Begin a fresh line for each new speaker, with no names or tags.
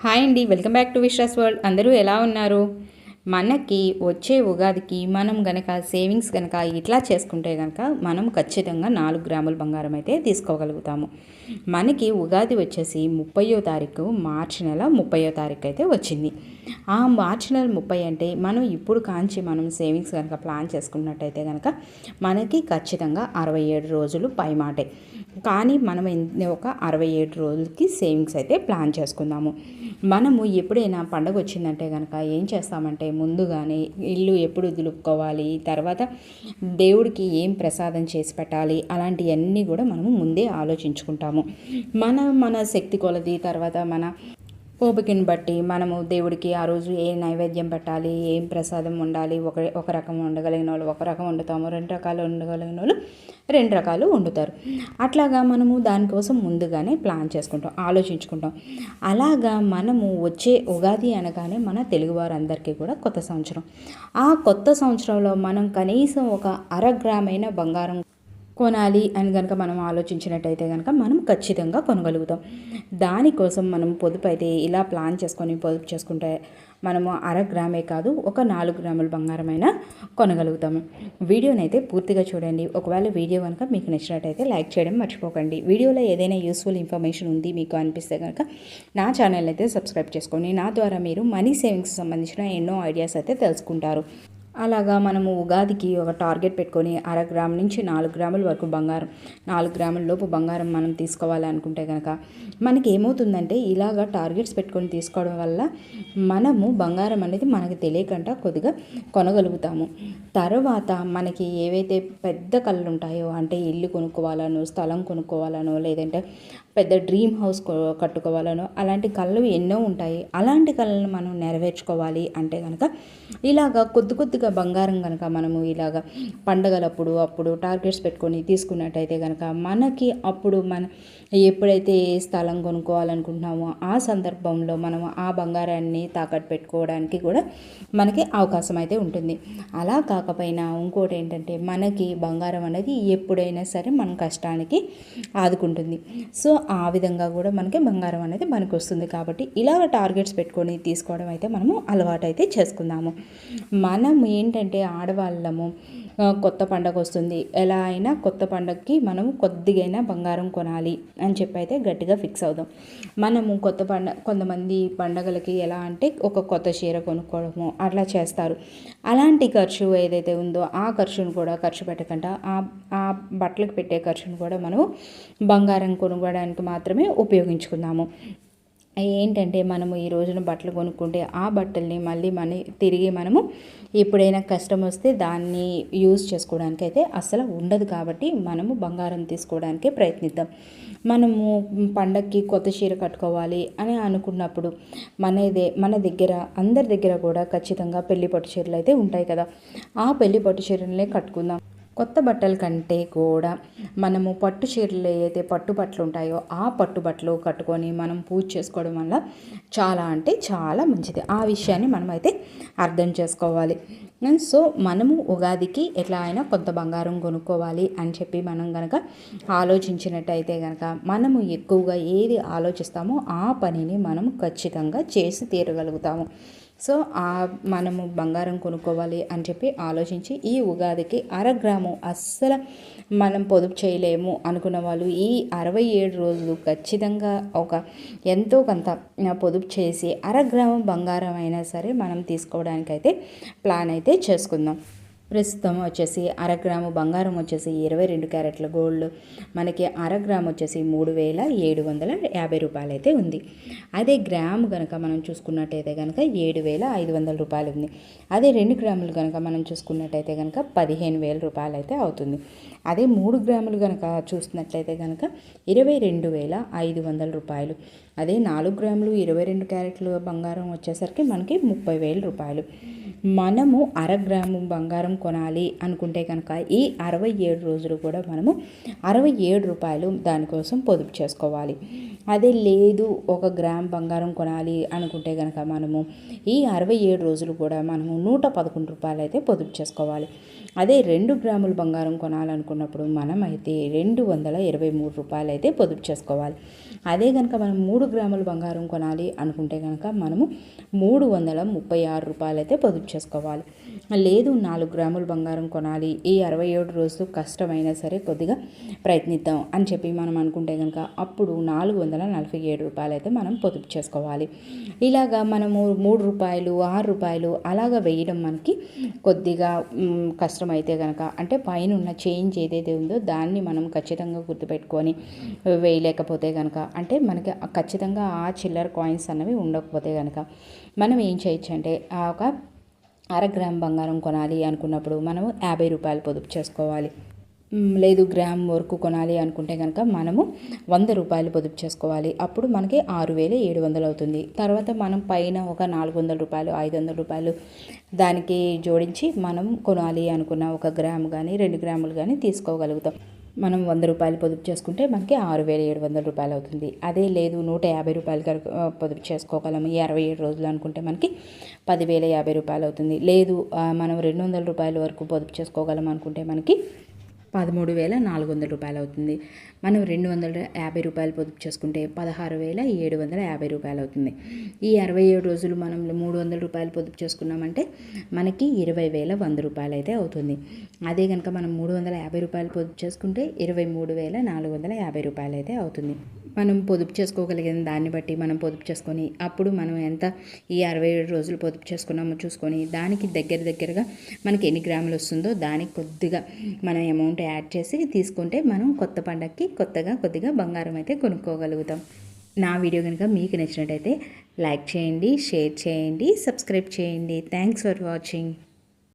Hi అండి welcome back to Vishwas world. అందరూ ఎలా ఉన్నారు? మనకి వచ్చే ఉగాదికి మనం గనక సేవింగ్స్ గనక ఇట్లా చేసుకుంటే గనక మనం ఖచ్చితంగా నాలుగు గ్రాముల బంగారం అయితే తీసుకోగలుగుతాము. మనకి ఉగాది వచ్చేసి ముప్పయో తారీఖు మార్చి నెల ముప్పయో తారీఖు అయితే వచ్చింది. ఆ మార్చి నెల ముప్పై అంటే మనం ఇప్పుడు కాంచి మనం సేవింగ్స్ కనుక ప్లాన్ చేసుకున్నట్టయితే కనుక మనకి ఖచ్చితంగా అరవై ఏడు రోజులు పై మాటే కానీ మనం ఒక అరవై ఏడు రోజులకి సేవింగ్స్ అయితే ప్లాన్ చేసుకుందాము. మనము ఎప్పుడైనా పండగ వచ్చిందంటే కనుక ఏం చేస్తామంటే ముందుగానే ఇల్లు ఎప్పుడు దులుపుకోవాలి తర్వాత దేవుడికి ఏం ప్రసాదం చేసి పెట్టాలి అలాంటివన్నీ కూడా మనము ముందే ఆలోచించుకుంటాము. మన మన శక్తి కొలది తర్వాత మన ఓపికను బట్టి మనము దేవుడికి ఆ రోజు ఏ నైవేద్యం పెట్టాలి ఏం ప్రసాదం ఉండాలి ఒక ఒక రకం ఉండగలిగిన వాళ్ళు ఒక రకం వండుతాము రెండు రకాలు వండగలిగిన వాళ్ళు రెండు రకాలు వండుతారు. అట్లాగా మనము దానికోసం ముందుగానే ప్లాన్ చేసుకుంటాం ఆలోచించుకుంటాం. అలాగా మనము వచ్చే ఉగాది అనగానే మన తెలుగువారందరికీ కూడా కొత్త సంవత్సరం. ఆ కొత్త సంవత్సరంలో మనం కనీసం ఒక అరగ్రామైన బంగారం కొనాలి అని కనుక మనం ఆలోచించినట్టయితే కనుక మనం ఖచ్చితంగా కొనగలుగుతాం. దానికోసం మనం పొదుపు అయితే ఇలా ప్లాన్ చేసుకొని పొదుపు చేసుకుంటే మనము అర గ్రామే కాదు ఒక నాలుగు గ్రాముల బంగారమైనా కొనగలుగుతాము. వీడియోని అయితే పూర్తిగా చూడండి. ఒకవేళ వీడియో కనుక మీకు నచ్చినట్టయితే లైక్ చేయడం మర్చిపోకండి. వీడియోలో ఏదైనా యూస్ఫుల్ ఇన్ఫర్మేషన్ ఉంది మీకు అనిపిస్తే కనుక నా ఛానల్ అయితే సబ్స్క్రైబ్ చేసుకోండి. నా ద్వారా మీరు మనీ సేవింగ్స్ సంబంధించిన ఎన్నో ఐడియాస్ అయితే తెలుసుకుంటారు. అలాగా మనము ఉగాదికి ఒక టార్గెట్ పెట్టుకొని అర గ్రామ్ నుంచి నాలుగు గ్రాముల వరకు బంగారం నాలుగు గ్రాముల లోపు బంగారం మనం తీసుకోవాలి అనుకుంటే కనుక మనకి ఏమవుతుందంటే ఇలాగా టార్గెట్స్ పెట్టుకొని తీసుకోవడం వల్ల మనము బంగారం అనేది మనకు తెలియకుండా కొద్దిగా కొనగలుగుతాము. తర్వాత మనకి ఏవైతే పెద్ద కళ్ళు ఉంటాయో అంటే ఇల్లు కొనుక్కోవాలనో స్థలం కొనుక్కోవాలనో లేదంటే పెద్ద డ్రీమ్ హౌస్ కట్టుకోవాలనో అలాంటి కళ్ళు ఎన్నో ఉంటాయి. అలాంటి కళ్ళను మనం నెరవేర్చుకోవాలి అంటే కనుక ఇలాగ కొద్ది కొద్దిగా బంగారం కనుక మనము ఇలాగ పండగలప్పుడు అప్పుడు టార్గెట్స్ పెట్టుకొని తీసుకున్నట్టయితే కనుక మనకి అప్పుడు మన ఎప్పుడైతే ఏ స్థలం కొనుక్కోవాలనుకుంటున్నామో ఆ సందర్భంలో మనం ఆ బంగారాన్ని తాకట్టు పెట్టుకోవడానికి కూడా మనకి అవకాశం అయితే ఉంటుంది. అలా కాకపోయినా ఇంకోటి ఏంటంటే మనకి బంగారం అనేది ఎప్పుడైనా సరే మన కష్టానికి ఆదుకుంటుంది. సో ఆ విధంగా కూడా మనకి బంగారం అనేది మనకు వస్తుంది కాబట్టి ఇలాగ టార్గెట్స్ పెట్టుకొని తీసుకోవడం అయితే మనము అలవాటు అయితే చేసుకుందాము. మనం ఏంటంటే ఆడవాళ్ళము కొత్త పండగ వస్తుంది. ఎలా అయినా కొత్త పండగకి మనం కొద్దిగైనా బంగారం కొనాలి అని చెప్పి అయితే గట్టిగా ఫిక్స్ అవుదాం. మనము కొత్త పండగ కొంతమంది పండగలకి ఎలా అంటే ఒక కొత్త చీర కొనుక్కోవడము అట్లా చేస్తారు. అలాంటి ఖర్చు ఏదైతే ఉందో ఆ ఖర్చును కూడా ఖర్చు పెట్టకుండా ఆ ఆ బట్టలకు పెట్టే ఖర్చును కూడా మనము బంగారం కొనుక్కోవడానికి మాత్రమే ఉపయోగించుకుందాము. ఏంటంటే మనము ఈ రోజున బట్టలు కొనుక్కుంటే ఆ బట్టల్ని మళ్ళీ మన తిరిగి మనము ఎప్పుడైనా కష్టం వస్తే దాన్ని యూజ్ చేసుకోవడానికి అయితే అసలు ఉండదు కాబట్టి మనము బంగారం తీసుకోవడానికి ప్రయత్నిద్దాం. మనము పండక్కి కొత్త చీర కట్టుకోవాలి అని అనుకున్నప్పుడు మనదే మన దగ్గర అందరి దగ్గర కూడా ఖచ్చితంగా పెళ్ళి పట్టు చీరలు అయితే ఉంటాయి కదా. ఆ పెళ్ళి పట్టు చీరలనే కట్టుకుందాం. కొత్త బట్టల కంటే కూడా మనము పట్టు చీరలు ఏదైతే పట్టు బట్టలు ఉంటాయో ఆ పట్టు బట్టలు కట్టుకొని మనం పూజ చేసుకోవడం వల్ల చాలా అంటే చాలా మంచిది. ఆ విషయాన్ని మనమైతే అర్థం చేసుకోవాలి. సో మనము ఉగాదికి ఎట్లా అయినా కొంత బంగారం కొనుక్కోవాలి అని చెప్పి మనం కనుక ఆలోచించినట్టయితే కనుక మనము ఎక్కువగా ఏది ఆలోచిస్తామో ఆ పనిని మనం ఖచ్చితంగా చేసి తీరగలుగుతాము. సో ఆ మనము బంగారం కొనుక్కోవాలి అని చెప్పి ఆలోచించి ఈ ఉగాదికి అరగ్రాము అస్సలు మనం పొదుపు చేయలేము అనుకున్న వాళ్ళు ఈ అరవై ఏడు రోజులు ఖచ్చితంగా ఒక ఎంతో కొంత పొదుపు చేసి అరగ్రాము బంగారం అయినా సరే మనం తీసుకోవడానికైతే ప్లాన్ అయితే చేసుకుందాం. ప్రస్తుతం వచ్చేసి అర గ్రాము బంగారం వచ్చేసి ఇరవై రెండు క్యారెట్ల గోల్డ్ మనకి అరగ్రాము వచ్చేసి మూడు వేల ఏడు వందల యాభై రూపాయలు అయితే ఉంది. అదే గ్రాము కనుక మనం చూసుకున్నట్టయితే కనుక ఏడు వేల ఐదు వందల రూపాయలు ఉంది. అదే రెండు గ్రాములు కనుక మనం చూసుకున్నట్టయితే కనుక పదిహేను వేల రూపాయలు అయితే అవుతుంది. అదే మూడు గ్రాములు కనుక చూసినట్లయితే కనుక ఇరవై రెండు వేల ఐదు వందల రూపాయలు. అదే నాలుగు గ్రాములు ఇరవై రెండు క్యారెట్లు బంగారం వచ్చేసరికి మనకి ముప్పై వేల రూపాయలు. మనము అర గ్రాము బంగారం కొనాలి అనుకుంటే కనుక ఈ అరవై ఏడు రోజులు కూడా మనము అరవై ఏడు రూపాయలు దానికోసం పొదుపు చేసుకోవాలి. అదే లేదు ఒక గ్రామ్ బంగారం కొనాలి అనుకుంటే కనుక మనము ఈ అరవై ఏడు రోజులు కూడా మనము నూట పదకొండు రూపాయలు అయితే పొదుపు చేసుకోవాలి. అదే రెండు గ్రాముల బంగారం కొనాలనుకున్నప్పుడు మనం అయితే రెండు వందల ఇరవై మూడు రూపాయలు అయితే పొదుపు చేసుకోవాలి. అదే కనుక మనం మూడు మూడు గ్రాముల బంగారం కొనాలి అనుకుంటే కనుక మనము మూడు వందల ముప్పై ఆరు రూపాయలు అయితే పొదుపు చేసుకోవాలి. లేదు నాలుగు గ్రాముల బంగారం కొనాలి. ఈ అరవై ఏడు రోజులు కష్టమైనా సరే కొద్దిగా ప్రయత్నిద్దాం అని చెప్పి మనం అనుకుంటే కనుక అప్పుడు నాలుగు వందల నలభై ఏడు రూపాయలు అయితే మనం పొదుపు చేసుకోవాలి. ఇలాగా మనము మూడు రూపాయలు ఆరు రూపాయలు అలాగా వేయడం మనకి కొద్దిగా కష్టమైతే కనుక అంటే పైన ఉన్న చేంజ్ ఏదైతే ఉందో దాన్ని మనం ఖచ్చితంగా గుర్తుపెట్టుకొని వేయలేకపోతే కనుక అంటే మనకి ఖచ్చితంగా ఖచ్చితంగా ఆ చిల్లర కాయిన్స్ అన్నవి ఉండకపోతే కనుక మనం ఏం చేయొచ్చు అంటే ఆ ఒక అర గ్రామ్ బంగారం కొనాలి అనుకున్నప్పుడు మనము యాభై రూపాయలు పొదుపు చేసుకోవాలి. లేదు గ్రామ్ వరకు కొనాలి అనుకుంటే కనుక మనము వంద రూపాయలు పొదుపు చేసుకోవాలి. అప్పుడు మనకి ఆరు వేల ఏడు వందలు అవుతుంది. తర్వాత మనం పైన ఒక నాలుగు వందల రూపాయలు ఐదు వందల రూపాయలు దానికి జోడించి మనం కొనాలి అనుకున్న ఒక గ్రాము కానీ రెండు గ్రాములు కానీ తీసుకోగలుగుతాం. మనం వంద రూపాయలు పొదుపు చేసుకుంటే మనకి ఆరు వేల ఏడు వందల రూపాయలు అవుతుంది. అదే లేదు నూట యాభై రూపాయలు కనుక పొదుపు చేసుకోగలము. ఈ అరవై ఏడు రోజులు అనుకుంటే మనకి పదివేల యాభై రూపాయలు అవుతుంది. లేదు మనం రెండు వందల రూపాయల వరకు పొదుపు చేసుకోగలం అనుకుంటే మనకి పదమూడు వేల నాలుగు వందల రూపాయలు అవుతుంది. మనం రెండు వందల యాభై రూపాయలు పొదుపు చేసుకుంటే పదహారు వేల ఏడు వందల యాభై రూపాయలు అవుతుంది. ఈ అరవై ఏడు రోజులు మనం మూడు వందల రూపాయలు పొదుపు చేసుకున్నామంటే మనకి ఇరవై వేల వంద రూపాయలు అయితే అవుతుంది. అదే కనుక మనం మూడు వందల యాభై రూపాయలు పొదుపు చేసుకుంటే ఇరవై మూడు వేల నాలుగు వందల యాభై రూపాయలు అయితే అవుతుంది. మనం పొదుపు చేసుకోగలిగిన దాన్ని బట్టి మనం పొదుపు చేసుకొని అప్పుడు మనం ఎంత ఈ అరవై ఏడు రోజులు పొదుపు చేసుకున్నామో చూసుకొని దానికి దగ్గర దగ్గరగా మనకి ఎన్ని గ్రాములు వస్తుందో దానికి కొద్దిగా మనం అమౌంట్ యాడ్ చేసి తీసుకుంటే మనం కొత్త పండగకి కొత్తగా కొద్దిగా బంగారం అయితే కొనుక్కోగలుగుతాం. నా వీడియో కనుక మీకు నచ్చినట్టయితే లైక్ చేయండి షేర్ చేయండి సబ్స్క్రైబ్ చేయండి. Thanks for watching